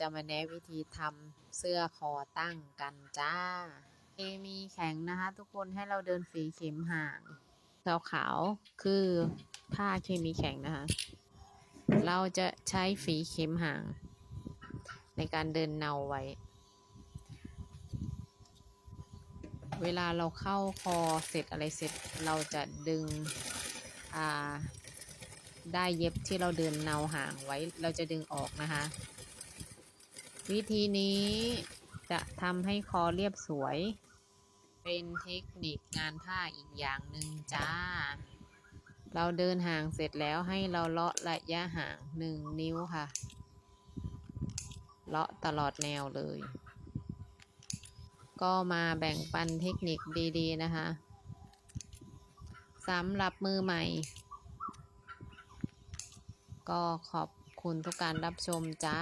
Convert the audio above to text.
จะมาแนะวิธีทำเสื้อคอตั้งกันจ้าเคมีแข็งนะคะ ทุกคนให้เราเดินฝีเข็มห่างขาวขาวคือผ้าเคมีแข็งนะคะ เราจะใช้ฝีเข็มห่าง ในการเดินเนาไว้ เวลาเราเข้าคอเสร็จอะไรเสร็จเราจะดึงอ่าได้เย็บที่เราเดินเนาห่างไว้ เราจะดึงออกนะคะ วิธีนี้จะทำให้คอเรียบสวย เป็นเทคนิคงานผ้าอีกอย่างหนึ่งจ้า เราเดินห่างเสร็จแล้วให้เราเลาะระยะห่างหนึ่งนิ้วค่ะ เลาะตลอดแนวเลย ก็มาแบ่งปันเทคนิคดีๆนะคะสำหรับมือใหม่ ก็ขอบคุณทุกการรับชมจ้า